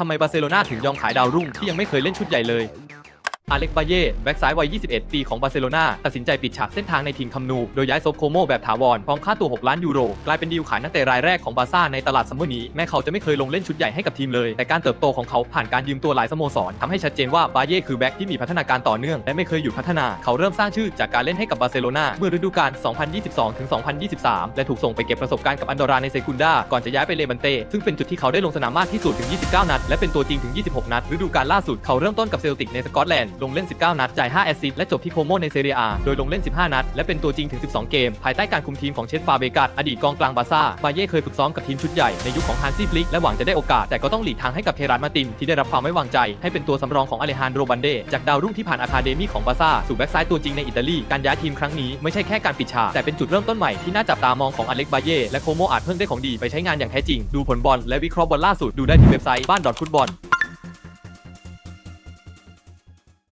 ทำไมบาร์เซโลนาถึงยอมขายดาวรุ่งที่ยังไม่เคยเล่นชุดใหญ่เลย อาเล็กบาเย่แบ็กซ้ายวัย 21 ปีของบาร์เซโลนาตัดสินใจปิดฉากเส้นทางในทีมคัมนู โดยย้ายซบโคโมแบบถาวร พร้อมค่าตัว 6 ล้านยูโร กลายเป็นดีลขายนักเตะรายแรกของบาร์ซ่าในตลาดซัมเมอร์นี้ แม้เขาจะไม่เคยลงเล่นชุดใหญ่ให้กับทีมเลย แต่การเติบโตของเขาผ่านการยืมตัวหลายสโมสรทำให้ชัดเจนว่าบาเย่คือแบ็กที่มีพัฒนาการต่อเนื่องและไม่เคยหยุดพัฒนา เขาเริ่มสร้างชื่อจากการเล่นให้กับบาร์เซโลนาเมื่อฤดูกาล 2022-2023 และถูกส่งไปเก็บประสบการณ์กับอันดอราในเซกุนดาก่อนจะย้ายไปเลบันเต้ซึ่งเป็นจุดที่เขาได้ลงสนามมากที่สุดถึง 29 นัดและเป็นตัวจริงถึง 26 นัดฤดูกาลล่าสุดเขาเริ่มต้นกับเซลติกในสกอตแลนด์ลงเล่น 19 นัด จ่าย 5 แอสซิสต์และจบที่โคโมในเซเรียอาโดยลงเล่น 15 นัด และเป็นตัวจริงถึง 12 เกม ภายใต้การคุมทีมของเชสฟาเบกัสอดีตกองกลางบาซ่าบาเย่เคยฝึกซ้อมกับทีมชุดใหญ่ในยุคของฮันซี่ฟลิกและหวังจะได้โอกาส แต่ก็ต้องหลีกทางให้กับเทรานมาตินที่ได้รับความไว้วางใจ ให้เป็นตัวสำรองของอเลฮานโดบันเดจากดาวรุ่งที่ผ่านอะคาเดมี่ของบาซ่าสู่แบ็กซ้ายตัวจริงในอิตาลีการย้ายทีมครั้งนี้ไม่ใช่แค่การปิดฉากแต่เป็นจุดเริ่มต้นใหม่ที่น่าจับตามองของอเล็กบาเย่และโคโมอาจเพิ่งได้ของดีไปใช้งานอย่างแท้จริงดูผลบอลและวิเคราะห์บอลล่าสุดดูได้ที่เว็บไซต์บ้านดอทฟุตบอล